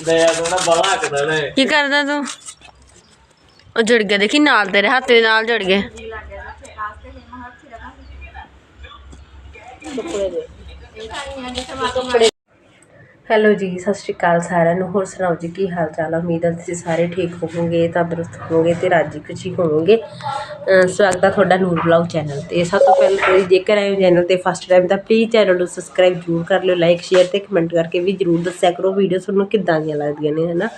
ਦਇਆ ਨੇ ਕੀ ਕਰਦਾ ਤੂੰ? ਉਹ ਜੜ ਗਿਆ ਦੇਖੀ ਨਾਲ ਤੇਰੇ ਹੱਥ ਦੇ ਨਾਲ ਜੜ ਗਿਆ। ਹੈਲੋ ਜੀ, ਸਤਿ ਸ਼੍ਰੀ ਅਕਾਲ ਸਾਰਿਆਂ ਨੂੰ। ਹੋਰ ਸੁਣਾਓ ਜੀ, ਕੀ ਹਾਲ ਚਾਲ ਆ? ਉਮੀਦ ਹੈ ਤੁਸੀਂ ਸਾਰੇ ਠੀਕ ਹੋਵੋਗੇ, ਤੰਦਰੁਸਤ ਹੋਵੋਗੇ ਤੇ ਰਾਜੀ ਖੁਸ਼ੀ ਹੋਵੋਗੇ। ਸਵਾਗਤ ਹੈ ਤੁਹਾਡਾ ਨੂਰ ਬਲੌਗ ਚੈਨਲ ਤੇ। ਸਭ ਤੋਂ ਪਹਿਲਾਂ ਤੁਸੀਂ ਜੇਕਰ ਆਏ ਹੋ ਚੈਨਲ ਤੇ ਫਸਟ ਟਾਈਮ ਤਾਂ ਪਲੀਜ਼ ਚੈਨਲ ਨੂੰ ਸਬਸਕ੍ਰਾਈਬ ਜ਼ਰੂਰ ਕਰ ਲਿਓ ਲਾਈਕ ਸ਼ੇਅਰ ਤੇ ਕਮੈਂਟ ਕਰਕੇ ਵੀ ਜ਼ਰੂਰ ਦੱਸਿਆ ਕਰੋ ਵੀਡੀਓ ਤੁਹਾਨੂੰ ਕਿੱਦਾਂ ਦੀਆਂ ਲੱਗਦੀਆਂ ਨੇ, ਹਨਾ?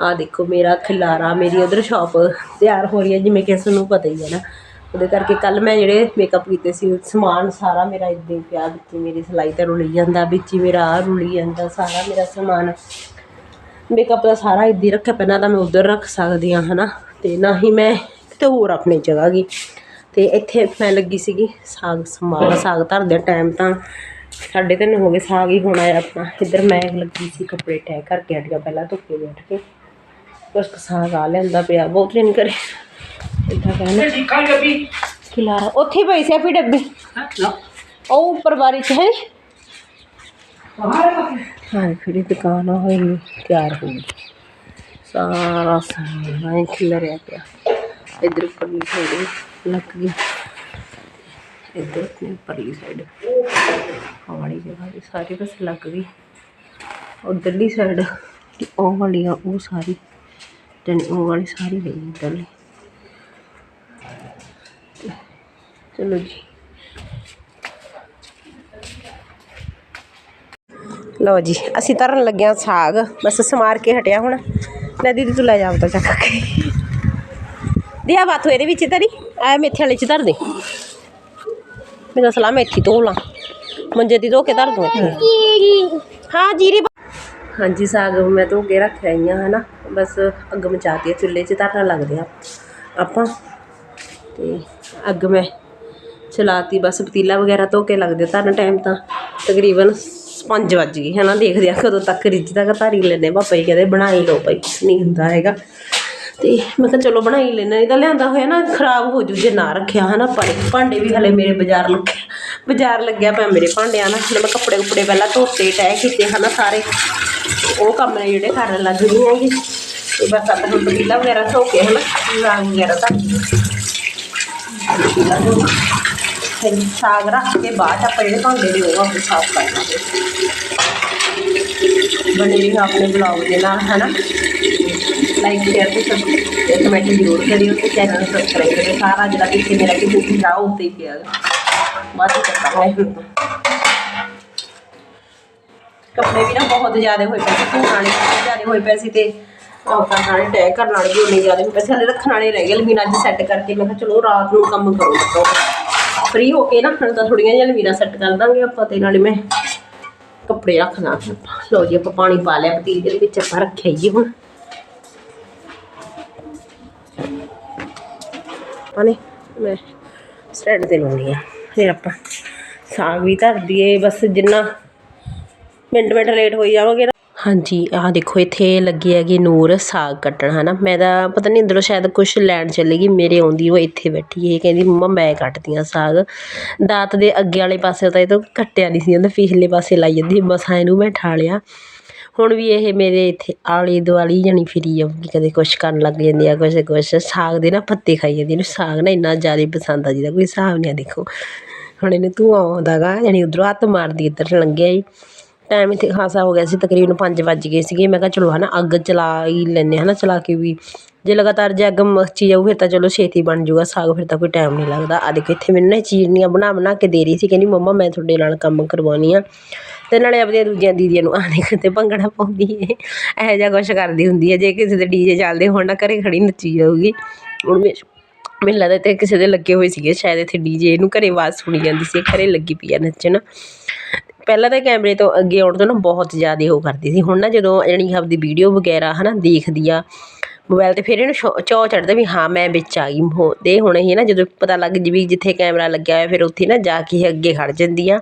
ਆ ਦੇਖੋ ਮੇਰਾ ਖਿਲਾਰਾ, ਮੇਰੀ ਉਧਰ ਸ਼ਾਪ ਤਿਆਰ ਹੋ ਰਹੀ ਹੈ ਜਿਵੇਂ ਕਿ ਤੁਹਾਨੂੰ ਪਤਾ ਹੀ ਹੈ ਨਾ। ਉਹਦੇ ਕਰਕੇ ਕੱਲ੍ਹ ਮੈਂ ਜਿਹੜੇ ਮੇਕਅਪ ਕੀਤੇ ਸੀ, ਸਮਾਨ ਸਾਰਾ ਮੇਰਾ ਇੱਦਾਂ ਹੀ ਪਿਆ, ਵਿੱਚ ਮੇਰੀ ਸਿਲਾਈ ਤਾਂ ਰੁਲੀ ਜਾਂਦਾ, ਵਿੱਚ ਹੀ ਮੇਰਾ ਆਹ ਰੁਲੀ ਜਾਂਦਾ, ਸਾਰਾ ਮੇਰਾ ਸਮਾਨ। ਮੇਕਅਪ ਦਾ ਸਾਰਾ ਇੱਦਾਂ ਹੀ ਰੱਖਿਆ ਪਹਿਲਾਂ ਤਾਂ ਮੈਂ ਉੱਧਰ ਰੱਖ ਸਕਦੀ ਹਾਂ ਹੈ ਨਾ ਅਤੇ ਨਾ ਹੀ ਮੈਂ ਕਿਤੇ ਹੋਰ ਆਪਣੀ ਜਗ੍ਹਾ ਗਈ। ਅਤੇ ਇੱਥੇ ਮੈਂ ਲੱਗੀ ਸੀਗੀ, ਸਾਗ ਸਮਾਨ, ਸਾਗ ਧਰਦੇ ਟਾਈਮ ਤਾਂ ਸਾਢੇ ਤਿੰਨ ਹੋ ਗਏ, ਸਾਗ ਹੀ ਹੋਣਾ ਹੈ ਆਪਣਾ। ਇੱਧਰ ਮੈਂ ਲੱਗੀ ਸੀ ਕੱਪੜੇ ਤੈਅ ਕਰਕੇ ਹਟ ਗਿਆ ਪਹਿਲਾਂ ਧੁੱਪੇ ਬੈਠ ਕੇ। ਕੁਛ ਕੁ ਸਾਗ ਆ ਲੈਂਦਾ ਪਿਆ, ਬਹੁਤ ਦਿਨ ਕਰੇ। ਗੱਬੀ ਖਿਲਾਰਾ। ਉੱਥੇ ਪਈ ਸੀ ਆਪੀ ਡੱਬੀ। ਉਹ ਉੱਪਰ ਬਾਰੀ ਚ ਹੈ ਹਾਂ ਫਿਰ ਦੁਕਾਨ ਹੋਈ ਤਿਆਰ ਹੋ ਗਈ। ਸਾਰਾ ਖਿਲਰਿਆ ਪਿਆ। ਇਧਰ ਪਰਲੀ ਸਾਈਡ ਲੱਗ ਗਈ। ਇਧਰ ਤੇ ਪਰਲੀ ਸਾਈਡ ਜਗ੍ਹਾ ਵੀ ਸਾਰੀ ਬਸ ਲੱਗ ਗਈ। ਉਧਰਲੀ ਸਾਈਡ ਉਹ ਵਾਲੀ ਆ ਉਹ ਸਾਰੀ ਤੇ ਉਹ ਵਾਲੀ ਸਾਰੀ ਗਈ ਇਧਰਲੀ। ਚਲੋ ਜੀ। ਲਓ ਜੀ, ਅਸੀਂ ਧਰਨ ਲੱਗਿਆ ਸਾਗ। ਬਸ ਸਮਾਰ ਕੇ ਹਟਿਆ ਹੁਣ। ਲੈ ਦੀਦੀ, ਤੂੰ ਲੈ ਜਾ ਤਾਂ ਚੱਕ ਕੇ। ਦਿਆ ਬਾਤ ਇਹਦੇ ਵਿੱਚ ਤਰੀ ਆ ਮੇਥੇ ਵਾਲੇ ਚ ਧਰ ਦੇ। ਮੇਰਾ ਸਲਾਮ ਮੇਥੀ ਧੋ ਲਾ। ਮੰਜੇ ਦੀ ਧੋ ਕੇ ਧਰ ਦੂੰ ਇੱਥੇ। ਹਾਂ, ਜੀਰੀ ਹਾਂਜੀ, ਸਾਗ ਮੈਂ ਧੋ ਕੇ ਰੱਖ ਆਈ ਹਾਂ, ਹਨਾ। ਬਸ ਅੱਗ ਮਚਾਤੀ ਹੈ ਚੁੱਲ੍ਹੇ 'ਚ ਧਰਨਾ ਲੱਗਦੇ ਆ ਆਪਾਂ। ਤੇ ਅੱਗ ਮੈਂ ਚਲਾਤੀ, ਬਸ ਪਤੀਲਾ ਵਗੈਰਾ ਧੋ ਕੇ ਲੱਗਦੇ ਧਰਨ ਟਾਈਮ ਤਾਂ। ਤਕਰੀਬਨ 5 ਵੱਜ ਗਏ ਨਾ ਦੇਖਦੇ ਆ ਕਦੋਂ ਤੱਕ ਰਿੱਝਦਾ ਕਿ ਧਾਰੀ ਲੈਂਦੇ ਪਾਪਾ ਜੀ ਕਹਿੰਦੇ ਬਣਾਈ ਲਓ ਭਾਈ, ਕੁਛ ਨਹੀਂ ਹੁੰਦਾ ਹੈਗਾ। ਤੇ ਮੈਂ ਕਿਹਾ ਚਲੋ ਬਣਾਈ ਹੀ ਲੈਣਾ ਨਹੀਂ ਤਾਂ ਲਿਆਂਦਾ ਹੋਇਆ ਨਾ, ਖਰਾਬ ਹੋ ਜੂ ਜੇ ਨਾ ਰੱਖਿਆ, ਹਨਾ ਪਰ ਭਾਂਡੇ ਵੀ ਹਲੇ ਮੇਰੇ ਬਾਜ਼ਾਰ ਲੱਗੇ, ਬਾਜ਼ਾਰ ਲੱਗਿਆ ਪਿਆ ਮੇਰੇ ਭਾਂਡਿਆਂ ਨਾਲ। ਹਲੇ ਮੈਂ ਕੱਪੜੇ ਕੁਪੜੇ ਪਹਿਲਾਂ ਧੋਤੇ ਤੈਅ ਕੀਤੇ ਹਨਾ, ਸਾਰੇ। ਉਹ ਕੰਮ ਨੇ ਜਿਹੜੇ ਕਰਨ ਲੱਗ ਗਈ ਹੈਗੀ ਤੇ ਬਸ ਆਪਾਂ ਹੁਣ ਪਤੀਲਾ ਵਗੈਰਾ ਧੋ ਕੇ, ਹਨਾ ਰੰਗ ਵਗੈਰਾ ਤਾਂ ਪਤੀਲਾ ਧੋ ਫਿਰ ਸਾਗ ਰੱਖ ਕੇ ਬਾਅਦ 'ਚ ਆਪਾਂ ਜਿਹੜੇ ਭਾਂਡੇ ਨੇ ਉਹ ਆਪਾਂ ਸਾਫ਼ ਕਰ ਲਾਂਗੇ। ਬਣੇ ਰਹੋ ਆਪਣੇ ਬਲੌਗ ਦੇ ਨਾਲ, ਹਨਾ? ਲਾਈਕ ਸ਼ੇਅਰ ਤੇ ਸਬਸਕ੍ਰਾਈਬ ਕਮੈਂਟ ਜ਼ਰੂਰ ਕਰਿਓ ਤੇ ਚੈਨਲ ਨੂੰ ਸਬਸਕ੍ਰਾਈਬ ਕਰਿਓ। ਸਾਰਾ ਜਿਹੜਾ ਪਿੱਛੇ ਮੇਰਾ ਕਿਸੇ ਦੀ ਚਾਹ ਉੱਤੇ ਹੀ ਪਿਆ ਬਸ ਕਰਤਾ ਹੈ ਹੁਣ ਕੱਪੜੇ ਵੀ ਨਾ ਬਹੁਤ ਜ਼ਿਆਦਾ ਹੋਏ ਪਏ ਸੀ, ਧੋਣ ਵਾਲੇ ਜ਼ਿਆਦਾ ਹੋਏ ਪਏ ਸੀ ਤੇ ਉਹ ਕਰਨ ਵਾਲੇ ਕਰਨ ਵਾਲੇ ਵੀ ਉਨੇ ਜ਼ਿਆਦਾ ਹੋਏ ਪਏ ਸੀ। ਹਲੇ ਰੱਖਣ ਵਾਲੇ ਰਹਿ ਗਏ ਲਮੀਨਾ ਅੱਜ ਸੈੱਟ ਕਰਕੇ। ਮੈਂ ਕਿਹਾ ਚਲੋ ਰਾਤ ਨੂੰ ਕੰਮ ਕਰੋ। ਫ੍ਰੀ ਹੋ ਕੇ ਨਾ, ਹੁਣ ਤਾਂ ਥੋੜੀਆਂ ਜਿਹੀਆਂ ਲਮੀਨਾ ਸੈੱਟ ਕਰ ਦਾਂਗੇ ਆਪਾਂ ਤੇ ਨਾਲੇ ਮੈਂ ਕੱਪੜੇ ਰੱਖ ਦਾਂਗੇ ਲਓ ਜੀ, ਆਪਾਂ ਪਾਣੀ ਪਾ ਲਿਆ, ਪਤੀਲੇ ਦੇ ਵਿੱਚ ਆਪਾਂ ਰੱਖਿਆ ਜੀ ਹੁਣ। ਪਾਣੀ ਮੈਂ ਸਟੈਂਡ ਤੇ ਲਾਉਣੀ ਆ। ਫਿਰ ਆਪਾਂ ਸਾਗ ਵੀ ਧਰ ਦਈਏ ਬਸ ਜਿੰਨਾ ਮਿੰਟ ਮਿੰਟ ਲੇਟ ਹੋਈ ਜਾਵਾਂਗੇ ਨਾ ਹਾਂਜੀ, ਆਹ ਦੇਖੋ, ਇੱਥੇ ਲੱਗੀ ਹੈਗੀ ਨੂਰ ਸਾਗ ਕੱਟਣ, ਹਨਾ? ਮੈਂ ਤਾਂ, ਪਤਾ ਨਹੀਂ ਅੰਦਰੋਂ ਸ਼ਾਇਦ ਕੁਝ ਲੈਣ ਚਲੀ ਗਈ ਮੇਰੇ ਆਉਂਦੀ ਉਹ ਇੱਥੇ ਬੈਠੀ ਇਹ ਕਹਿੰਦੀ, ਮੰਮਾ, ਮੈਂ ਕੱਟਦੀ ਆ ਸਾਗ। ਦਾਤ ਦੇ ਅੱਗੇ ਵਾਲੇ ਪਾਸੇ ਤਾਂ ਇਹ ਤਾਂ ਕੱਟਿਆ ਨਹੀਂ ਸੀ ਉਹਨੇ ਪਿਛਲੇ ਪਾਸੇ ਲਾਈ ਜਾਂਦੀ ਮਸਾਂ ਇਹਨੂੰ ਮੈਂ ਠਾ ਲਿਆ। ਹੁਣ ਵੀ ਇਹ ਮੇਰੇ ਇੱਥੇ ਆਲੇ ਦੁਆਲੇ ਜਾਣੀ ਫਿਰੀ ਜਾਊਗੀ, ਕਦੇ ਕੁਛ ਕਰਨ ਲੱਗ ਜਾਂਦੀ ਆ, ਕੁਛ ਕੁਛ। ਸਾਗ ਦੇ ਨਾ ਪੱਤੇ ਖਾਈ ਜਾਂਦੀ ਇਹਨੂੰ ਸਾਗ ਨਾ ਇੰਨਾ ਜ਼ਿਆਦਾ ਪਸੰਦ ਆ ਜਿਹਦਾ, ਕੋਈ ਹਿਸਾਬ ਨਹੀਂ ਆ, ਦੇਖੋ। ਹੁਣ ਇਹਨੇ ਤੂੰ ਆਉਂਦਾ ਗਾ, ਜਾਣੀ ਉਧਰੋਂ ਹੱਥ ਮਾਰਦੀ, ਇੱਧਰ ਲੰਘਿਆ ਹੀ। ਟਾਈਮ ਇੱਥੇ ਖਾਸਾ ਹੋ ਗਿਆ ਸੀ, ਤਕਰੀਬਨ ਪੰਜ ਵੱਜ ਗਏ ਸੀਗੇ। ਮੈਂ ਕਿਹਾ ਚਲੋ ਹੈ ਨਾ ਅੱਗ ਚਲਾ ਹੀ ਲੈਂਦੇ ਹੈ ਨਾ ਚਲਾ ਕੇ ਵੀ। ਜੇ ਲਗਾਤਾਰ ਜੇ ਅੱਗ ਮੱਚੀ ਜਾਊ, ਫਿਰ ਤਾਂ ਚਲੋ ਛੇਤੀ ਬਣ ਜੂਗਾ ਸਾਗ, ਫਿਰ ਤਾਂ ਕੋਈ ਟਾਈਮ ਨਹੀਂ ਲੱਗਦਾ। ਆ ਦੇਖੋ, ਇੱਥੇ ਮੈਨੂੰ ਨਾ ਇਹ ਚੀਰਨੀਆਂ ਬਣਾ ਬਣਾ ਕੇ ਦੇ ਰਹੀ ਸੀ, ਕਹਿੰਦੀ ਮੰਮਾ ਮੈਂ ਤੁਹਾਡੇ ਨਾਲ ਕੰਮ ਕਰਵਾਉਣੀ ਆ। ਤੇ ਨਾਲੇ ਆਪਣੀਆਂ ਦੂਜੀਆਂ ਦੀਦੀਆਂ ਨੂੰ ਆਣੇ ਕਿਤੇ ਭੰਗੜਾ ਪਾਉਂਦੀ ਏ। ਇਹੋ ਜਿਹਾ ਕੁਛ ਕਰਦੀ ਹੁੰਦੀ ਹੈ ਜੇ ਕਿਸੇ ਦੇ ਡੀਜੇ ਚੱਲਦੇ ਹੋਣ ਨਾ ਘਰੇ ਖੜੀ ਨੱਚੀ ਜਾਊਗੀ। ਹੁਣ ਮੈਂ, ਮੈਨੂੰ ਲੱਗਦਾ ਤੇ ਕਿਸੇ ਦੇ ਲੱਗੇ ਹੋਏ ਸੀਗੇ, ਸ਼ਾਇਦ ਇੱਥੇ ਡੀਜੇ ਇਹਨੂੰ ਘਰੇ ਆਵਾਜ਼ ਸੁਣੀ ਜਾਂਦੀ ਸੀ ਇਹ ਘਰੇ ਲੱਗੀ ਪਈ ਆ ਨੱਚਣ। ਪਹਿਲਾਂ ਤਾਂ ਕੈਮਰੇ ਤੋਂ ਅੱਗੇ ਆਉਣ ਤੋਂ ਨਾ ਬਹੁਤ ਜ਼ਿਆਦਾ ਉਹ ਕਰਦੀ ਸੀ। ਹੁਣ ਨਾ ਜਦੋਂ ਜਾਣੀ ਆਪਦੀ ਵੀਡੀਓ ਵਗੈਰਾ ਹੈ ਨਾ ਦੇਖਦੀ ਆ ਮੋਬਾਇਲ ਤੇ ਫਿਰ ਇਹਨੂੰ ਸ਼ੋ ਚਾਅ ਚੜਦਾ ਵੀ ਹਾਂ ਮੈਂ ਵਿੱਚ ਆ ਗਈ। ਹੋ, ਤੇ ਹੁਣ ਇਹ ਨਾ ਜਦੋਂ ਪਤਾ ਲੱਗ ਜੇ ਵੀ ਜਿੱਥੇ ਕੈਮਰਾ ਲੱਗਿਆ ਹੋਇਆ, ਫਿਰ ਉੱਥੇ ਨਾ ਜਾ ਕੇ ਇਹ ਅੱਗੇ ਖੜ੍ਹ ਜਾਂਦੀ ਆ।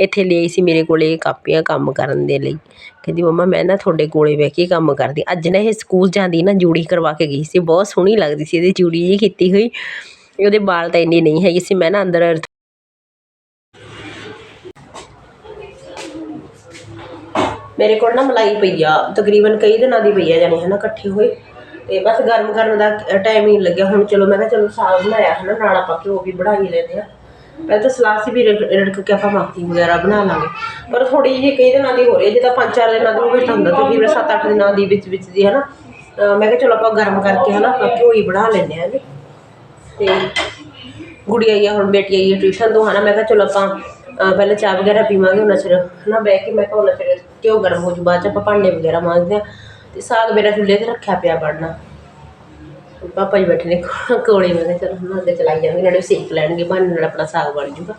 ਇੱਥੇ ਲਈ ਸੀ ਮੇਰੇ ਕੋਲੇ ਕਾਪੀਆਂ ਕੰਮ ਕਰਨ ਦੇ ਲਈ। ਕਹਿੰਦੀ, ਮੰਮਾ, ਮੈਂ ਨਾ ਤੁਹਾਡੇ ਕੋਲ ਬਹਿ ਕੇ ਕੰਮ ਕਰਦੀ। ਅੱਜ ਨਾ ਇਹ ਸਕੂਲ ਜਾਂਦੀ ਨਾ ਜੂੜੀ ਕਰਵਾ ਕੇ ਗਈ ਸੀ। ਬਹੁਤ ਸੋਹਣੀ ਲੱਗਦੀ ਸੀ ਇਹਦੀ ਜੂੜੀ ਜੀ ਕੀਤੀ ਹੋਈ। ਉਹਦੇ ਵਾਲ ਤਾਂ ਇੰਨੇ ਨਹੀਂ ਹੈਗੇ ਸੀ। ਮੈਂ ਨਾ ਅੰਦਰ ਮੇਰੇ ਕੋਲ ਨਾ ਮਲਾਈ ਪਈ ਆ, ਤਕਰੀਬਨ ਕਈ ਦਿਨਾਂ ਦੀ ਪਈ ਆ ਜਾਣੀ ਹੈ ਨਾ ਇਕੱਠੇ ਹੋਏ ਤੇ ਬਸ ਗਰਮ ਕਰਨ ਦਾ ਟਾਈਮ ਹੀ ਨਹੀਂ ਲੱਗਿਆ। ਹੁਣ ਚਲੋ ਮੈਂ ਕਿਹਾ ਚਲੋ ਸਾਗ ਬਣਾਇਆ ਹੈ ਨਾ ਨਾਲ ਆਪਾਂ ਘਿਓ ਵੀ ਬਣਾ ਹੀ ਲੈਂਦੇ ਆ। ਪਹਿਲਾਂ ਤਾਂ ਸਲਾਦ ਸੀ ਵੀ ਰੜਕ ਕੇ ਆਪਾਂ ਮੱਖਣੀ ਵਗੈਰਾ ਬਣਾ ਲਾਂਗੇ। ਪਰ ਥੋੜੀ ਜਿਹੀ ਕਈ ਦਿਨਾਂ ਦੀ ਹੋ ਰਹੀ ਹੈ ਜਿੱਦਾਂ ਪੰਜ ਚਾਰ ਦਿਨਾਂ ਦੀ ਹੋਵੇ ਤਾਂ ਹੁੰਦਾ, ਤਕਰੀਬਨ ਸੱਤ ਅੱਠ ਦਿਨਾਂ ਦੀ ਵਿੱਚ ਵਿੱਚ ਦੀ ਹੈ ਨਾ ਮੈਂ ਕਿਹਾ ਚਲੋ ਆਪਾਂ ਗਰਮ ਕਰਕੇ ਹੈ ਨਾ ਆਪਾਂ ਘਿਓ ਹੀ ਬਣਾ ਲੈਂਦੇ ਆ। ਜੀ ਤੇ ਗੁੜੀ ਆਈ ਆ, ਹੁਣ ਬੇਟੀ ਆਈ ਹੈ ਟਿਊਸ਼ਨ ਤੋਂ ਹੈ ਨਾ ਮੈਂ ਕਿਹਾ ਚਲੋ ਆਪਾਂ ਪਹਿਲਾਂ ਚਾਹ ਵਗੈਰਾ ਪੀਵਾਂਗੇ ਉਹਨਾਂ ਚਿਰ। ਹੈ ਨਾ ਬਹਿ ਕੇ ਮੈਂ ਕਿਹਾ ਉਹਨਾਂ ਚਿਰ ਘਿਓ ਗਰਮ ਹੋ ਜੂ, ਬਾਅਦ ਚ ਆਪਾਂ ਭਾਂਡੇ ਵਗੈਰਾ ਮਾਂਜਦੇ ਆ ਤੇ ਸਾਗ ਮੇਰਾ ਚੁੱਲ੍ਹੇ ਤੇ ਰੱਖਿਆ ਪਿਆ ਬਣਨਾ। ਪਾਪਾ ਜੀ ਬੈਠੇ ਨੇ ਕੋਲੇ, ਮੈਂ ਕਿਹਾ ਚਲੋ ਹੁਣ ਅੱਗੇ ਚਲਾਈ ਜਾਵਾਂਗੇ, ਨਾਲੇ ਸੇਕ ਲੈਣਗੇ ਭਾਂਡੇ ਨਾਲ ਆਪਣਾ ਸਾਗ ਬਣ ਜੂਗਾ।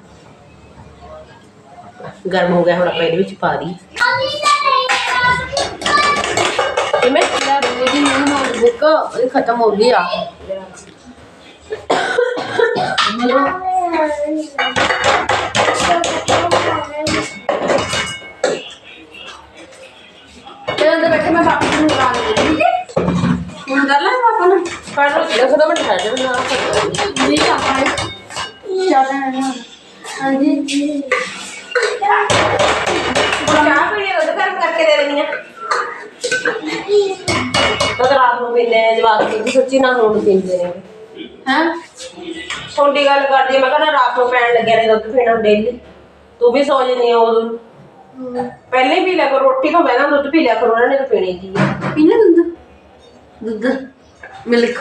ਗਰਮ ਹੋ ਗਿਆ, ਹੁਣ ਆਪਾਂ ਇਹਦੇ ਵਿੱਚ ਪਾ ਦੀ ਮੈਂ ਕਿਹਾ ਜੀ ਮੈਨੂੰ ਨੋਟਬੁੱਕ ਖਤਮ ਹੋ ਗਈ ਆ। ਤੇ ਨੂੰ ਪੜ ਲਓ। ਦੇਖੋ ਤਾਂ ਮੈਂ ਠਹਿਰ ਜਾ ਨਾ। ਜੀ ਪਾਪਾ ਚਾਹਤਾ ਹੈ ਹਾਂਜੀ। ਚਾਹ ਪੀਣੀ ਉਹ ਗਰਮ ਕਰਕੇ ਦੇ ਦੇਣੀ ਆ। ਤਾਂ ਰਾਤ ਨੂੰ ਪੀਂਦੇ ਨੇ ਜਵਾਕ ਦੀ ਸੱਚੀ ਨਾ ਹੁਣ ਪੀਂਦੇ ਨੇ ਹਾਂ? ਛੋਟੀ ਗੱਲ ਕਰਦੀ ਮੈਂ ਕਹਿੰਦਾ ਰਾਤ ਨੂੰ ਪੈਣ ਲੱਗਿਆ ਨੇ ਦੁੱਧ ਪੀਣਾ ਡੇਲੀ। ਤੂੰ ਵੀ ਸੌ ਆ ਉਦੋਂ। ਪਹਿਲੇ ਪੀ ਲਿਆ ਕਰੋ ਰੋਟੀ ਤੋਂ ਪਹਿਲਾਂ ਦੁੱਧ ਪੀ ਲਿਆ ਕਰੋ ਉਹਨਾਂ ਨੇ ਤਾਂ ਪੀਣੀ ਕੀ ਆ। ਪੀਣਾ ਦੁੱਧ। ਦੁੱਧ। ਮਿਲਕ।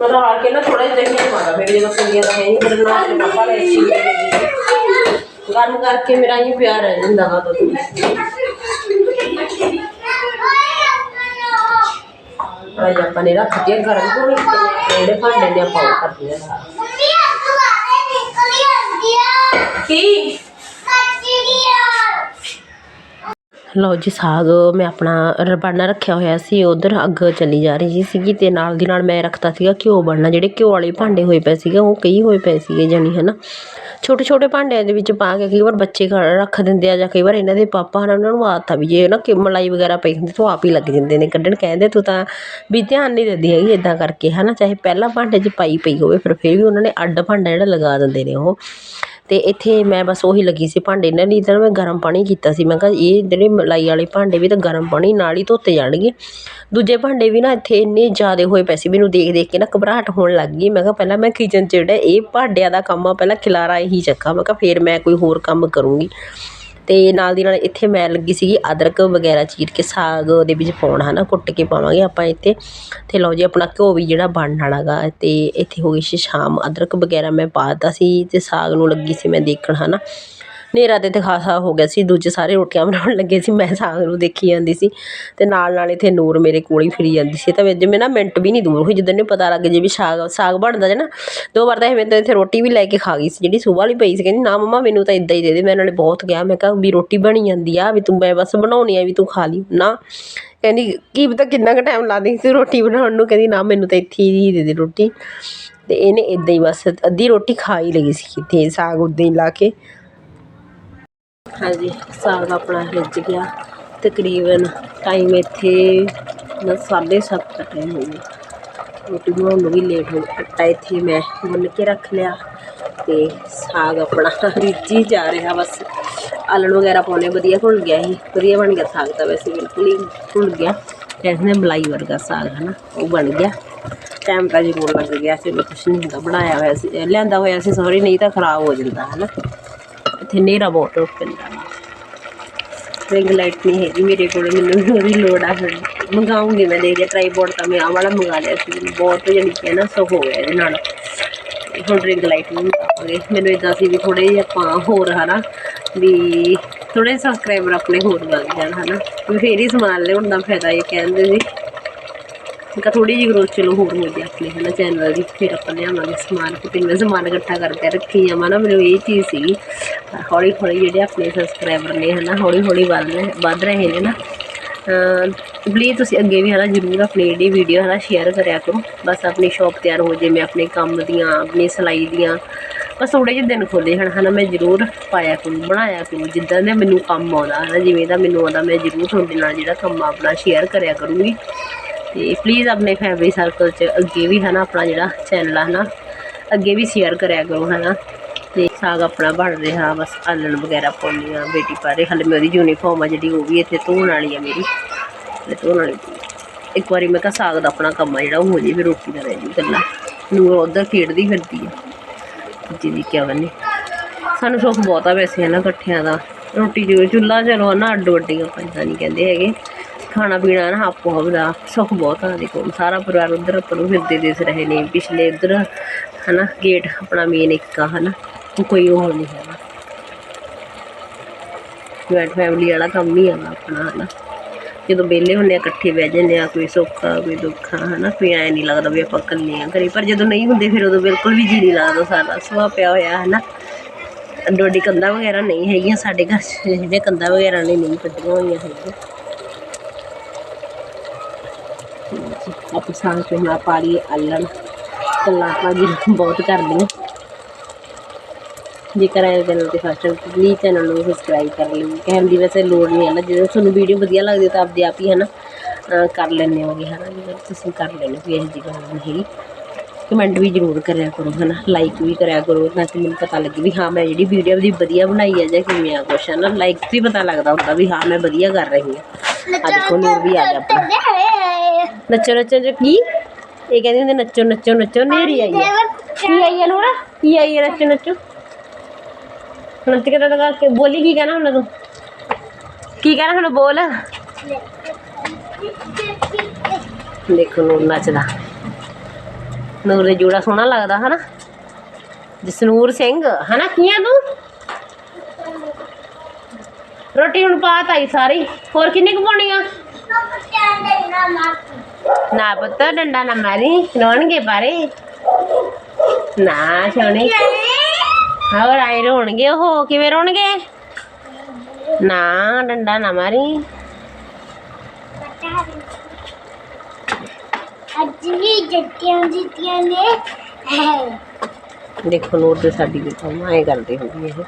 ਮਤਲਬ ਕੇ ਨਾ ਥੋੜਾ ਜਿਹਾ ਦਹੀਂ ਪਾਣਾ ਫਿਰ ਜਦੋਂ ਪੀਂਦੀਆਂ ਤਾਂ ਹੈ ਨਹੀਂ ਫਿਰ ਨਾ ਤੇ ਪਾਪਾ ਲੈ ਸੀ ਗਰਮ ਕਰਕੇ ਮੇਰਾ ਹੀ ਪਿਆਰ ਰਹਿ ਜਾਂਦਾ ਵਾ ਦੁੱਧ ਅੱਜ ਆਪਾਂ ਨੇ ਰੱਖਤੀ ਆ ਗਰਮ ਤੇ ਜਿਹੜੇ ਭਾਂਡੇ ਨੇ ਆਪਾਂ ਉਹ ਕਰਦੇ ਆ। ਕੀ? ਲਓ ਜੀ ਸਾਗ ਮੈਂ ਆਪਣਾ ਰਬਾਨਾ ਰੱਖਿਆ ਹੋਇਆ ਸੀ, ਉਧਰ ਅੱਗ ਚੱਲੀ ਜਾ ਰਹੀ ਸੀਗੀ ਅਤੇ ਨਾਲ ਦੀ ਨਾਲ ਮੈਂ ਰੱਖਤਾ ਸੀਗਾ ਘਿਓ ਬਣਨਾ, ਜਿਹੜੇ ਘਿਓ ਵਾਲੇ ਭਾਂਡੇ ਹੋਏ ਪਏ ਸੀਗੇ, ਉਹ ਕਈ ਹੋਏ ਪਏ ਸੀਗੇ ਜਾਨੀ ਨਾ ਛੋਟੇ ਛੋਟੇ ਭਾਂਡਿਆਂ ਦੇ ਵਿੱਚ ਪਾ ਕੇ ਕਈ ਵਾਰ ਬੱਚੇ ਘਰ ਰੱਖ ਦਿੰਦੇ ਆ ਜਾਂ ਕਈ ਵਾਰ ਇਹਨਾਂ ਦੇ ਪਾਪਾ ਹਨ, ਉਹਨਾਂ ਨੂੰ ਆਦਤ ਆ ਵੀ ਜੇ ਨਾ ਕਿ ਮਲਾਈ ਵਗੈਰਾ ਪਈ ਹੁੰਦੀ ਤਾਂ ਉਹ ਆਪ ਹੀ ਲੱਗ ਜਾਂਦੇ ਨੇ, ਕੱਢਣ ਕਹਿੰਦੇ ਤੂੰ ਤਾਂ ਵੀ ਧਿਆਨ ਨਹੀਂ ਦਿੰਦੀ ਹੈਗੀ ਇਦਾਂ ਕਰਕੇ ਹੈ ਨਾ ਚਾਹੇ ਪਹਿਲਾਂ ਭਾਂਡੇ 'ਚ ਪਾਈ ਪਈ ਹੋਵੇ, ਫਿਰ ਫਿਰ ਵੀ ਉਹਨਾਂ ਨੇ ਅੱਡ ਭਾਂਡਾ ਜਿਹੜਾ ਲਗਾ ਦਿੰਦੇ ਨੇ ਉਹ। ਅਤੇ ਇੱਥੇ ਮੈਂ ਬਸ ਉਹੀ ਲੱਗੀ ਸੀ ਭਾਂਡੇ ਇਹਨਾਂ ਲਈ ਤਾਂ ਮੈਂ ਗਰਮ ਪਾਣੀ ਕੀਤਾ ਸੀ। ਮੈਂ ਕਿਹਾ ਇਹ ਜਿਹੜੇ ਮਲਾਈ ਵਾਲੇ ਭਾਂਡੇ ਵੀ ਤਾਂ ਗਰਮ ਪਾਣੀ ਨਾਲ ਹੀ ਧੋਤੇ ਜਾਣਗੇ। ਦੂਜੇ ਭਾਂਡੇ ਵੀ ਨਾ ਇੱਥੇ ਇੰਨੇ ਜ਼ਿਆਦਾ ਹੋਏ ਪਏ ਸੀ, ਮੈਨੂੰ ਦੇਖ ਦੇਖ ਕੇ ਨਾ ਘਬਰਾਹਟ ਹੋਣ ਲੱਗ ਗਈ। ਮੈਂ ਕਿਹਾ ਪਹਿਲਾਂ ਮੈਂ ਕਿਚਨ 'ਚ ਜਿਹੜਾ ਇਹ ਭਾਂਡਿਆਂ ਦਾ ਕੰਮ ਆ, ਪਹਿਲਾਂ ਖਿਲਾਰਾ ਇਹੀ ਚੱਕਾਂ। ਮੈਂ ਕਿਹਾ ਫਿਰ ਮੈਂ ਕੋਈ ਹੋਰ ਕੰਮ ਕਰੂੰਗੀ। ਅਤੇ ਨਾਲ ਦੀ ਨਾਲ ਇੱਥੇ ਮੈਂ ਲੱਗੀ ਸੀਗੀ ਅਦਰਕ ਵਗੈਰਾ ਚੀਰ ਕੇ, ਸਾਗ ਦੇ ਵਿੱਚ ਪਾਉਣਾ ਹੈ ਨਾ ਕੁੱਟ ਕੇ ਪਾਵਾਂਗੇ ਆਪਾਂ ਇੱਥੇ। ਤੇ ਲਓ ਜੀ, ਆਪਣਾ ਘਿਓ ਵੀ ਜਿਹੜਾ ਬਣਨ ਵਾਲਾ ਗਾ ਅਤੇ ਇੱਥੇ ਹੋ ਗਈ ਸੀ ਸ਼ਾਮ। ਅਦਰਕ ਵਗੈਰਾ ਮੈਂ ਪਾ ਦਿੱਤਾ ਸੀ ਅਤੇ ਸਾਗ ਨੂੰ ਲੱਗੀ ਸੀ ਮੈਂ ਦੇਖਣ ਹੈ ਨਾ ਹਨੇਰਾ ਤੇ ਤੇ ਖਾਸਾ ਹੋ ਗਿਆ ਸੀ, ਦੂਜੇ ਸਾਰੇ ਰੋਟੀਆਂ ਬਣਾਉਣ ਲੱਗੇ ਸੀ, ਮੈਂ ਸਾਗ ਨੂੰ ਦੇਖੀ ਜਾਂਦੀ ਸੀ ਅਤੇ ਨਾਲ ਨਾਲ ਇੱਥੇ ਨੂਰ ਮੇਰੇ ਕੋਲ ਹੀ ਫਿਰੀ ਜਾਂਦੀ ਸੀ। ਤਾਂ ਜਿਵੇਂ ਨਾ ਮਿੰਟ ਵੀ ਨਹੀਂ ਦੂਰ ਹੋਈ ਜਿੱਦਣ ਇਹਨੂੰ ਪਤਾ ਲੱਗ ਜੇ ਵੀ ਸਾਗ ਸਾਗ ਬਣਦਾ ਜੇ ਨਾ, ਦੋ ਵਾਰ ਤਾਂ ਇਹ ਮੈਂ ਤਾਂ ਇੱਥੇ ਰੋਟੀ ਵੀ ਲੈ ਕੇ ਖਾ ਗਈ ਸੀ, ਜਿਹੜੀ ਸੁਬਾਹ ਵਾਲੀ ਪਈ ਸੀ, ਕਹਿੰਦੀ ਨਾ ਮੰਮਾ ਮੈਨੂੰ ਤਾਂ ਇੱਦਾਂ ਹੀ ਦੇ ਦੇ, ਮੈਂ ਨਾਲੇ ਬਹੁਤ ਕਿਹਾ, ਮੈਂ ਕਿਹਾ ਵੀ ਰੋਟੀ ਬਣੀ ਜਾਂਦੀ ਆ, ਵੀ ਤੂੰ ਮੈਂ ਬਸ ਬਣਾਉਣੀ ਆ, ਵੀ ਤੂੰ ਖਾ ਲਈ, ਨਾ। ਕਹਿੰਦੀ ਕੀ ਪਤਾ ਕਿੰਨਾ ਕੁ ਟਾਈਮ ਲਾ ਦੇਂਗੀ ਸੀ ਰੋਟੀ ਬਣਾਉਣ ਨੂੰ, ਕਹਿੰਦੀ ਨਾ ਮੈਨੂੰ ਤਾਂ ਇੱਥੇ ਹੀ ਦੇ ਦੇ ਰੋਟੀ। ਅਤੇ ਇਹਨੇ ਇੱਦਾਂ ਹੀ ਬਸ ਅੱਧੀ ਰੋਟੀ ਖਾ ਹੀ ਲਈ ਸੀ ਤੇ ਸਾਗ ਉੱਦਾਂ ਹੀ ਲਾ ਕੇ। ਹਾਂਜੀ ਸਾਗ ਆਪਣਾ ਰਿੱਝ ਗਿਆ। ਤਕਰੀਬਨ ਟਾਈਮ ਇੱਥੇ ਨਾ ਸਾਢੇ ਸੱਤ ਦਾ ਟਾਈਮ ਹੋ ਗਿਆ। ਰੋਟੀ ਬਣਾਉਣ ਨੂੰ ਵੀ ਲੇਟ ਹੋ ਗਿਆ। ਆਟਾ ਇੱਥੇ ਮੈਂ ਗੁੰਨ ਕੇ ਰੱਖ ਲਿਆ ਤੇ ਸਾਗ ਆਪਣਾ ਰਿੱਝੀ ਜਾ ਰਿਹਾ ਬਸ। ਆਲਣ ਵਗੈਰਾ ਪਾਉਣੇ ਵਧੀਆ ਘੁਲ ਗਿਆ ਸੀ। ਵਧੀਆ ਬਣ ਗਿਆ ਸਾਗ ਤਾਂ ਵੈਸੇ ਬਿਲਕੁਲ ਹੀ ਘੁਲ ਗਿਆ। ਕਹਿੰਦੇ ਮਲਾਈ ਵਰਗਾ ਸਾਗ ਹੈ ਨਾ ਉਹ ਬਣ ਗਿਆ। ਟਾਈਮ ਤਾਂ ਜ਼ਰੂਰ ਲੱਗ ਗਿਆ ਸੀ, ਕੁਛ ਨਹੀਂ ਹੁੰਦਾ। ਬਣਾਇਆ ਹੋਇਆ ਸੀ, ਲਿਆਂਦਾ ਹੋਇਆ ਸੀ ਸੌਰੀ ਨਹੀਂ ਤਾਂ ਖਰਾਬ ਹੋ ਜਾਂਦਾ ਹੈ ਨਾ ਇੱਥੇ ਨੇਰਾ ਬਹੁਤ ਪੈਂਦਾ ਰਿੰਗ ਲਾਈਟ ਨਹੀਂ ਹੈਗੀ, ਮੇਰੇ ਕੋਲ ਮੈਨੂੰ ਵੀ ਉਹਦੀ ਲੋੜ ਆ ਫਿਰ ਮੰਗਾਉਂਗੀ ਮੈਂ, ਦੇਖਦੇ ਟ੍ਰਾਈਪੋਡ ਤਾਂ ਮੈਂ ਆਹ ਵਾਲਾ ਮੰਗਾ ਲਿਆ ਸੀ। ਬਹੁਤ ਜਾਣੀ ਕਿ ਨਾ ਸੋ ਹੋ ਗਿਆ ਇਹਦੇ ਨਾਲ। ਹੁਣ ਰਿੰਗ ਲਾਈਟ ਵੀ ਮੰਗਾਵਾਂਗੇ। ਮੈਨੂੰ ਇਦਾਂ ਸੀ ਵੀ ਥੋੜੇ ਜਿਹੇ ਆਪਾਂ ਹੋਰ, ਹਨਾ, ਵੀ ਥੋੜੇ ਸਬਸਕ੍ਰਾਈਬਰ ਆਪਣੇ ਹੋਰ ਵੱਧ ਜਾਣ, ਹਨਾ। ਵੀ ਫੇਰ ਹੀ ਸਮਾਨ ਲਿਆਉਣ ਦਾ ਫਾਇਦਾ ਇਹ ਕਹਿੰਦੇ ਸੀ। ਕਿ ਥੋੜੀ ਜਿਹੀ ਗਰੋਥ ਚਲੋ ਹੋਰ ਹੋ ਗਿਆ ਆਪਣੇ, ਹਨਾ ਚੈਨਲ ਦੀ, ਫਿਰ ਆਪਾਂ ਲਿਆਵਾਂਗੇ ਸਮਾਨ ਕਿਤੇ ਮੈਂ ਸਮਾਨ ਇਕੱਠਾ ਕਰਕੇ ਰੱਖੀ ਜਾਵਾਂ ਨਾ ਮੈਨੂੰ ਇਹ ਚੀਜ਼ ਸੀਗੀ ਹੌਲੀ ਹੌਲੀ ਜਿਹੜੇ ਆਪਣੇ ਸਬਸਕ੍ਰਾਈਬਰ ਨੇ, ਹਨਾ ਹੌਲੀ ਹੌਲੀ ਵੱਧ ਰਹੇ ਵੱਧ ਰਹੇ ਨੇ ਨਾ ਪਲੀਜ਼ ਤੁਸੀਂ ਅੱਗੇ ਵੀ, ਹਨਾ, ਜ਼ਰੂਰ ਆਪਣੀ ਜਿਹੜੀ ਵੀਡੀਓ ਹਨਾ ਸ਼ੇਅਰ ਕਰਿਆ ਕਰੋ, ਬਸ ਆਪਣੀ ਸ਼ੌਪ ਤਿਆਰ ਹੋ ਜੇ, ਮੈਂ ਆਪਣੇ ਕੰਮ ਦੀਆਂ, ਆਪਣੀ ਸਿਲਾਈ ਦੀਆਂ, ਬਸ ਥੋੜੇ ਜਿਹੇ ਦਿਨ ਖੋਲੇ ਹਨ, ਹਨਾ, ਮੈਂ ਜ਼ਰੂਰ ਪਾਇਆ ਕਰੂੰ, ਬਣਾਇਆ ਕਰੂੰ, ਜਿੱਦਾਂ ਦਾ ਮੈਨੂੰ ਕੰਮ ਆਉਂਦਾ, ਹਨਾ, ਜਿਵੇਂ ਦਾ ਮੈਨੂੰ ਆਉਂਦਾ, ਮੈਂ ਜ਼ਰੂਰ ਤੁਹਾਡੇ ਨਾਲ ਜਿਹੜਾ ਕੰਮ ਆਪਣਾ ਸ਼ੇਅਰ ਕਰਿਆ ਕਰੂੰਗੀ। ਤੇ ਪਲੀਜ਼ ਆਪਣੇ ਫੈਮਿਲੀ ਸਰਕਲ 'ਚ ਅੱਗੇ ਵੀ ਹਨਾ ਆਪਣਾ ਜਿਹੜਾ ਚੈਨਲ ਆ ਹਨਾ, ਅੱਗੇ ਵੀ ਸ਼ੇਅਰ ਕਰਿਆ ਕਰੋ ਹਨਾ। ਤੇ ਸਾਗ ਆਪਣਾ ਬਣ ਰਿਹਾ, ਬਸ ਆਲਣ ਵਗੈਰਾ ਪਾਉਣੀ ਆ ਬੇਟੀ ਪਾ ਰਹੀ ਹਲੇ ਮੇਰੀ ਯੂਨੀਫਾਰਮ ਆ ਜਿਹੜੀ, ਉਹ ਵੀ ਇੱਥੇ ਧੋਣ ਵਾਲੀ ਆ ਮੇਰੀ। ਤੇ ਧੋਣ ਵਾਲੀ ਇੱਕ ਵਾਰੀ ਮੈਂ ਕਿਹਾ ਸਾਗ ਦਾ ਆਪਣਾ ਕੰਮ ਆ ਜਿਹੜਾ, ਉਹ ਹੋ ਜੇ ਵੀ ਰੋਟੀ ਦਾ ਰਹਿ ਜੂ ਗੱਲਾਂ ਨੂੰ ਉਧਰ ਖੇਡਦੀ ਫਿਰਦੀ ਆ ਜੀ ਦੀ ਕਿਆ ਬਣੇ। ਸਾਨੂੰ ਸ਼ੌਕ ਬਹੁਤ ਆ ਵੈਸੇ ਹੈ ਨਾ ਇਕੱਠਿਆਂ ਦਾ। ਰੋਟੀ ਜੋ ਚੁੱਲ੍ਹਾ ਚਲੋ ਨਾ ਅੱਡ ਵੱਡੀਆਂ ਪੈਂਦਾ ਨਹੀਂ ਕਹਿੰਦੇ ਹੈਗੇ। ਖਾਣਾ ਪੀਣਾ ਨਾ ਆਪੋ ਆਪਦਾ ਸੁੱਖ ਬਹੁਤ ਆ ਦੇਖੋ, ਸਾਰਾ ਪਰਿਵਾਰ ਉਧਰ ਆਪਾਂ ਨੂੰ ਫਿਰਦੇ ਦਿਸ ਰਹੇ ਨੇ, ਪਿਛਲੇ ਉਧਰ, ਹਨਾ ਗੇਟ ਆਪਣਾ ਮੇਨ ਇੱਕ ਆ, ਹਨਾ ਕੋਈ ਉਹ ਨਹੀਂ ਹੈਗਾ। ਜੁਆਇੰਟ ਫੈਮਿਲੀ ਵਾਲਾ ਕੰਮ ਹੀ ਆ ਆਪਣਾ, ਹਨਾ। ਜਦੋਂ ਵਿਹਲੇ ਹੁੰਦੇ ਆ, ਇਕੱਠੇ ਬਹਿ ਜਾਂਦੇ ਆ, ਕੋਈ ਸੁੱਖ ਕੋਈ ਦੁੱਖ ਆ, ਹਨਾ ਕੋਈ ਐ ਨਹੀਂ ਲੱਗਦਾ ਵੀ ਆਪਾਂ ਇਕੱਲੇ ਆ ਘਰੇ, ਪਰ ਜਦੋਂ ਨਹੀਂ ਹੁੰਦੇ, ਫਿਰ ਉਦੋਂ ਬਿਲਕੁਲ ਵੀ ਜੀ ਨਹੀਂ ਲੱਗਦਾ ਸਾਰਾ ਸੁਭਾਅ ਪਿਆ ਹੋਇਆ, ਹਨਾ। ਡੋਡੀ ਕੰਧਾਂ ਵਗੈਰਾ ਨਹੀਂ ਹੈਗੀਆਂ ਸਾਡੇ ਘਰ 'ਚ ਜਿਹੜੇ ਕੰਧਾਂ ਵਗੈਰਾ ਨੇ ਨਹੀਂ ਕੱਢੀਆਂ ਹੋਈਆਂ ਹੈਗੀਆਂ। ਆਪਾਂ ਸਾਗ ਚ ਹੁਣ ਪਾ ਲਈ ਆਲਣ, ਗੱਲਾਂ ਆਪਾਂ ਜੀ ਬਹੁਤ ਕਰਦੀਆਂ ਜੇਕਰ ਇਹ ਚੈਨਲ ਤੇ ਫਸਟ ਟਾਈਮ ਪਲੀਜ਼ ਚੈਨਲ ਨੂੰ ਸਬਸਕ੍ਰਾਈਬ ਕਰ ਲਿਓ। ਕਹਿਣ ਦੀ ਵੈਸੇ ਲੋੜ ਨਹੀਂ ਹੈ ਨਾ, ਜਦੋਂ ਤੁਹਾਨੂੰ ਵੀਡੀਓ ਵਧੀਆ ਲੱਗਦੀ ਤਾਂ ਆਪਦੇ ਆਪ ਹੀ ਹੈ ਨਾ ਕਰ ਲੈਂਦੇ ਹੋਗੇ ਹੈ ਨਾ, ਜੇਕਰ ਤੁਸੀਂ ਕਰ ਲੈਣੇ ਕੋਈ ਇਹੋ ਜਿਹੀ ਗੱਲ ਨਹੀਂ ਹੈਗੀ। ਕਮੈਂਟ ਵੀ ਜ਼ਰੂਰ ਕਰਿਆ ਕਰੋ, ਹੈ ਨਾ ਲਾਈਕ ਵੀ ਕਰਿਆ ਕਰੋ, ਤਾਂ ਕਿ ਮੈਨੂੰ ਪਤਾ ਲੱਗੇ ਵੀ ਹਾਂ, ਮੈਂ ਜਿਹੜੀ ਵੀਡੀਓ ਦੀ ਵਧੀਆ ਬਣਾਈ ਹੈ ਜਾਂ ਕਿਵੇਂ ਆ ਕੁਛ, ਹੈ ਨਾ ਲਾਈਕ ਵੀ ਪਤਾ ਲੱਗਦਾ ਹੁੰਦਾ ਵੀ ਹਾਂ, ਮੈਂ ਵਧੀਆ ਕਰ ਰਹੀ ਹਾਂ। ਅੱਜ ਦੇਖੋ ਨੂਰ ਵੀ ਆ ਗਿਆ ਆਪਣਾ। ਨੱਚੋ ਨੱਚੋ ਜੋ। ਕੀ? ਇਹ ਕਹਿੰਦੇ ਹੁੰਦੇ ਨੱਚੋ ਨੱਚੋ ਨੱਚੋ ਨੇਰੀ ਆਈ ਹੈ ਕੀ ਆਈ ਹੈ ਨੂਰ ਕੀ ਆਈ ਹੈ ਨੱਚੋ ਨੱਚੋ? ਕੇ ਤਾਂ ਲਗਾ ਕੇ ਬੋਲੀ ਕੀ ਕਹਿਣਾ ਹੁਣ ਤੂੰ? ਕੀ ਕਹਿਣਾ ਹੁਣ ਬੋਲ? ਦੇਖੋ ਨੂਰ ਨੱਚਦਾ। ਨੂਰ ਦੇ ਜੋੜਾ ਸੋਹਣਾ ਲੱਗਦਾ ਹਨਾ? ਜਸਨੂਰ ਸਿੰਘ ਹਨਾ? ਕੀ ਆ ਤੂੰ? ਰੋਟੀ ਹੁਣ ਪਾਤ ਆਈ ਸਾਰੀ। ਹੋਰ ਕਿੰਨੀ ਕੁ ਪਾਉਣੀ ਆ? ਨਾ ਪੁੱਤ ਡੰਡਾ ਨਾ ਮਾਰੀ ਰੋਣਗੇ ਪਾਰੇ ਨਾ ਸੋਹਣੇ। ਹੋਰ ਆਏ ਰੋਣਗੇ ਉਹ ਕਿਵੇਂ ਰੋਣਗੇ? ਨਾ ਡੰਡਾ ਨਾ ਮਾਰੀ। ਅੱਜ ਵੀ ਜੱਟੀਆਂ ਜਿੱਤੀਆਂ ਨੇ। ਦੇਖੋ ਨੂਰ ਤੇ ਸਾਡੀ ਵੀ ਤਾਂ ਐ ਕਰਦੇ ਹੁੰਦੀ ਇਹ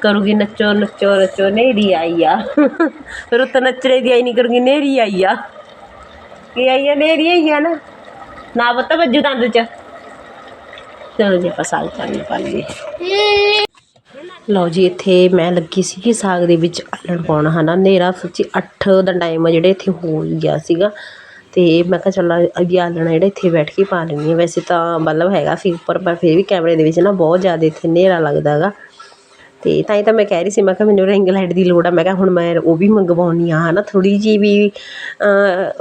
ਕਰੂਗੀ ਨੱਚੋ ਨੱਚੋ ਨੱਚੋ ਨੇਰੀ ਆਈ ਆ। ਫਿਰ ਉੱਤ ਨੱਚਣੇ ਦੀ ਆਈ ਨਹੀਂ ਕਰੂਗੀ ਨੇਰੀ ਆਈ ਆ। ਕੀ ਆਈ ਆ ਨੇਰੀ ਆਈ ਆ ਨਾ। ਨਾ ਪਤਾ, ਵੱਜੂ ਦੰਦ ਚ। ਚਲੋ ਜੀ, ਆਪਾਂ ਸਾਗ ਪਾਣੀ ਪਾ ਲਈਏ ਲਓ ਜੀ, ਇੱਥੇ ਮੈਂ ਲੱਗੀ ਸੀਗੀ ਸਾਗ ਦੇ ਵਿੱਚ ਆਲਣ ਪਾਉਣਾ, ਹਨਾ। ਹਨੇਰਾ ਸੱਚੀ 8 ਦਾ ਟਾਈਮ ਆ ਜਿਹੜੇ ਇੱਥੇ ਹੋ ਗਿਆ ਸੀਗਾ। ਤੇ ਮੈਂ ਕਿਹਾ ਚੱਲ ਅਭੀ ਆਲਣਾ ਜਿਹੜਾ ਇੱਥੇ ਬੈਠ ਕੇ ਪਾ ਲੈਂਦੀ ਹਾਂ ਵੈਸੇ ਤਾਂ ਮਤਲਬ ਹੈਗਾ ਸੀ ਉੱਪਰ, ਪਰ ਫਿਰ ਵੀ ਕੈਮਰੇ ਦੇ ਵਿੱਚ ਨਾ ਬਹੁਤ ਜ਼ਿਆਦਾ ਇੱਥੇ ਹਨੇਰਾ ਲੱਗਦਾ ਹੈਗਾ। ਅਤੇ ਤਾਂ ਹੀ ਤਾਂ ਮੈਂ ਕਹਿ ਰਹੀ ਸੀ, ਮੈਂ ਕਿਹਾ ਮੈਨੂੰ ਰਿੰਗ ਲਾਈਟ ਦੀ ਲੋੜ ਆ। ਮੈਂ ਕਿਹਾ ਹੁਣ ਮੈਂ ਉਹ ਵੀ ਮੰਗਵਾਉਂਦੀ ਹਾਂ ਹੈ ਨਾ ਥੋੜ੍ਹੀ ਜਿਹੀ ਵੀ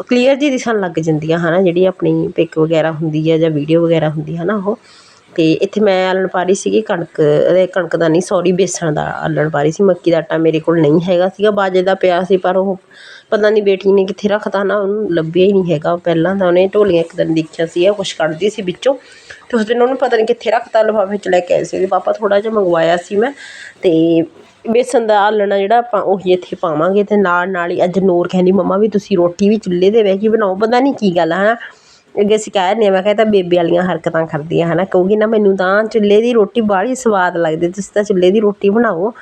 ਕਲੀਅਰ ਜਿਹੀ ਦਿਸਣ ਲੱਗ ਜਾਂਦੀ ਆ ਹੈ ਨਾ ਜਿਹੜੀ ਆਪਣੀ ਪਿਕ ਵਗੈਰਾ ਹੁੰਦੀ ਆ ਜਾਂ ਵੀਡੀਓ ਵਗੈਰਾ ਹੁੰਦੀ ਹੈ ਨਾ ਉਹ। ਅਤੇ ਇੱਥੇ ਮੈਂ ਆਲਣ ਪਾ ਰਹੀ ਸੀਗੀ, ਕਣਕ ਕਣਕ ਦਾ ਨਹੀਂ, ਸੋਰੀ, ਬੇਸਣ ਦਾ ਆਲਣ ਪਾ ਰਹੀ ਸੀ, ਮੱਕੀ ਦਾ ਆਟਾ ਮੇਰੇ ਕੋਲ ਨਹੀਂ ਹੈਗਾ ਸੀਗਾ, ਬਾਜੇ ਦਾ ਪਿਆ ਸੀ, ਪਰ ਉਹ ਪਤਾ ਨਹੀਂ ਬੇਟੀ ਨੇ ਕਿੱਥੇ ਰੱਖਤਾ ਨਾ, ਉਹਨੂੰ ਲੱਭਿਆ ਹੀ ਨਹੀਂ ਹੈਗਾ ਪਹਿਲਾਂ ਤਾਂ ਉਹਨੇ ਢੋਲੀਆਂ ਇੱਕ ਦਿਨ ਦੇਖਿਆ ਸੀ ਇਹ ਕੁਛ ਕੱਢਦੀ ਸੀ ਵਿੱਚੋਂ ਅਤੇ ਉਸ ਦਿਨ ਉਹਨੂੰ ਪਤਾ ਨਹੀਂ ਕਿੱਥੇ ਰੱਖਤਾ, ਲਿਫਾਫੇ ਚ ਲੈ ਕੇ ਆਏ ਸੀ ਪਾਪਾ ਥੋੜ੍ਹਾ ਜਿਹਾ ਮੰਗਵਾਇਆ ਸੀ ਮੈਂ ਅਤੇ ਬੇਸਣ ਦਾ ਆਲਣਾ ਜਿਹੜਾ ਆਪਾਂ ਉਹੀ ਇੱਥੇ ਪਾਵਾਂਗੇ ਅਤੇ ਨਾਲ ਨਾਲ ਹੀ ਅੱਜ ਨੂਰ ਕਹਿੰਦੀ, ਮੰਮਾ ਵੀ ਤੁਸੀਂ ਰੋਟੀ ਵੀ ਚੁੱਲ੍ਹੇ ਦੇ ਬਹਿ ਕੇ ਬਣਾਓ, ਪਤਾ ਨਹੀਂ ਕੀ ਗੱਲ ਹੈ ਹਨਾ? ਅੱਗੇ ਅਸੀਂ ਕਹਿ ਦਿੰਦੇ ਹਾਂ, ਮੈਂ ਕਿਹਾ ਇਹ ਤਾਂ ਬੇਬੇ ਵਾਲੀਆਂ ਹਰਕਤਾਂ ਕਰਦੀ ਆ ਨਾ ਕਹੂਗੀ ਨਾ ਮੈਨੂੰ ਤਾਂ ਚੁੱਲ੍ਹੇ ਦੀ ਰੋਟੀ ਬਾਹਲੀ ਸਵਾਦ ਲੱਗਦੀ, ਤੁਸੀਂ ਤਾਂ ਚੁੱਲ੍ਹੇ ਦੀ ਰੋਟੀ ਬਣਾਓ।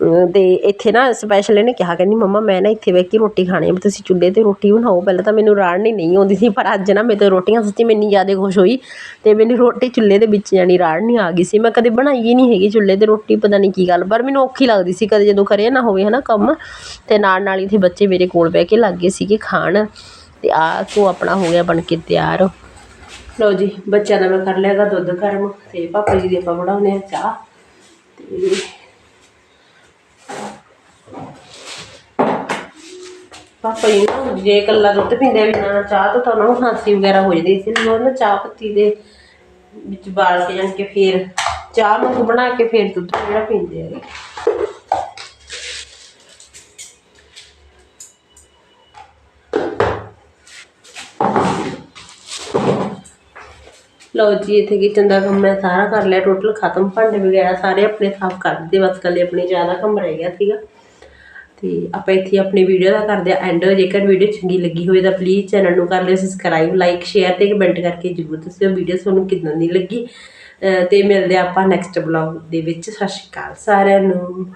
ਅਤੇ ਇੱਥੇ ਨਾ ਸਪੈਸ਼ਲ ਇਹਨੇ ਕਿਹਾ, ਕਹਿੰਦੀ ਮੰਮਾ ਮੈਂ ਨਾ ਇੱਥੇ ਬਹਿ ਕੇ ਰੋਟੀ ਖਾਣੀ ਆ, ਵੀ ਤੁਸੀਂ ਚੁੱਲ੍ਹੇ ਤੇ ਰੋਟੀ ਬਣਾਓ, ਪਹਿਲਾਂ ਤਾਂ ਮੈਨੂੰ ਰਾੜਨੀ ਨਹੀਂ ਆਉਂਦੀ ਸੀ, ਪਰ ਅੱਜ ਨਾ ਮੇਰੇ ਤੋਂ ਰੋਟੀਆਂ ਸੱਚੀ ਮੈਂ ਇੰਨੀ ਜ਼ਿਆਦਾ ਖੁਸ਼ ਹੋਈ ਅਤੇ ਮੈਨੂੰ ਰੋਟੀ ਚੁੱਲ੍ਹੇ ਦੇ ਵਿੱਚ ਜਾਣੀ ਰਾੜਨੀ ਆ ਗਈ ਸੀ, ਮੈਂ ਕਦੇ ਬਣਾਈ ਹੀ ਨਹੀਂ ਹੈਗੀ ਚੁੱਲ੍ਹੇ ਤੇ ਰੋਟੀ, ਪਤਾ ਨਹੀਂ ਕੀ ਗੱਲ, ਪਰ ਮੈਨੂੰ ਔਖੀ ਲੱਗਦੀ ਸੀ ਕਦੇ ਜਦੋਂ ਕਰਿਆ ਨਾ ਹੋਵੇ ਹੈ ਨਾ ਕੰਮ ਅਤੇ ਨਾਲ ਨਾਲ ਇੱਥੇ ਬੱਚੇ ਮੇਰੇ ਕੋਲ ਬਹਿ ਕੇ ਲੱਗ ਗਏ ਸੀਗੇ ਖਾਣ। ਤੇ ਆ ਕੋ ਆਪਣਾ ਹੋ ਗਿਆ ਬਣ ਕੇ ਤਿਆਰ। ਲਓ ਜੀ, ਬੱਚਿਆਂ ਦਾ ਮੈਂ ਕਰ ਲਿਆਗਾ ਦੁੱਧ ਗਰਮ, ਤੇ ਪਾਪਾ ਜੀ ਦੀ ਆਪਾਂ ਬਣਾਉਨੇ ਆ ਚਾਹ। ਤੇ ਪਾਪਾ ਜੀ ਨਾ ਜੇ ਇਕੱਲਾ ਦੁੱਧ ਪੀਂਦੇ ਬਿਨਾਂ ਨਾ ਚਾਹ ਤਾਂ ਉਹਨਾਂ ਨੂੰ ਖਾਂਸੀ ਵਗੈਰਾ ਹੋ ਜਾਂਦੀ ਸੀ ਲੋੜ ਨਾ ਚਾਹ ਪੱਤੀ ਦੇ ਵਿੱਚ ਬਾਲ ਕੇ ਜਾਣ ਕੇ ਫਿਰ ਚਾਹ ਨੂੰ ਬਣਾ ਕੇ ਫਿਰ ਦੁੱਧ ਜਿਹੜਾ ਪੀਂਦੇ ਆ। ਲਓ ਜੀ, ਇੱਥੇ ਕਿਚਨ ਦਾ ਕੰਮ ਮੈਂ ਸਾਰਾ ਕਰ ਲਿਆ ਟੋਟਲ ਖਤਮ, ਭਾਂਡੇ ਵਗੈਰਾ ਸਾਰੇ ਆਪਣੇ ਸਾਫ਼ ਕਰ ਦਿੱਤੇ, ਬਸ ਕੱਲੇ ਆਪਣੇ ਜ਼ਿਆਦਾ ਕੰਮ ਰਹਿ ਗਿਆ ਸੀਗਾ। ਤੇ ਆਪਾਂ ਇੱਥੇ ਆਪਣੀ ਵੀਡੀਓ ਦਾ ਕਰਦੇ ਆ ਐਂਡ ਜੇਕਰ ਵੀਡੀਓ ਚੰਗੀ ਲੱਗੀ ਹੋਵੇ ਤਾਂ ਪਲੀਜ਼ ਚੈਨਲ ਨੂੰ ਕਰ ਲਿਓ ਸਬਸਕ੍ਰਾਈਬ ਲਾਈਕ ਸ਼ੇਅਰ ਤੇ ਕਮੈਂਟ ਕਰਕੇ ਜ਼ਰੂਰ ਦੱਸਿਓ ਵੀਡੀਓ ਤੁਹਾਨੂੰ ਕਿਦਾਂ ਦੀ ਲੱਗੀ। ਅਹ ਤੇ ਮਿਲਦੇ ਆ ਆਪਾਂ ਨੈਕਸਟ ਬਲੌਗ ਦੇ ਵਿੱਚ, ਸਤਿ ਸ਼੍ਰੀ ਅਕਾਲ ਸਾਰਿਆਂ ਨੂੰ।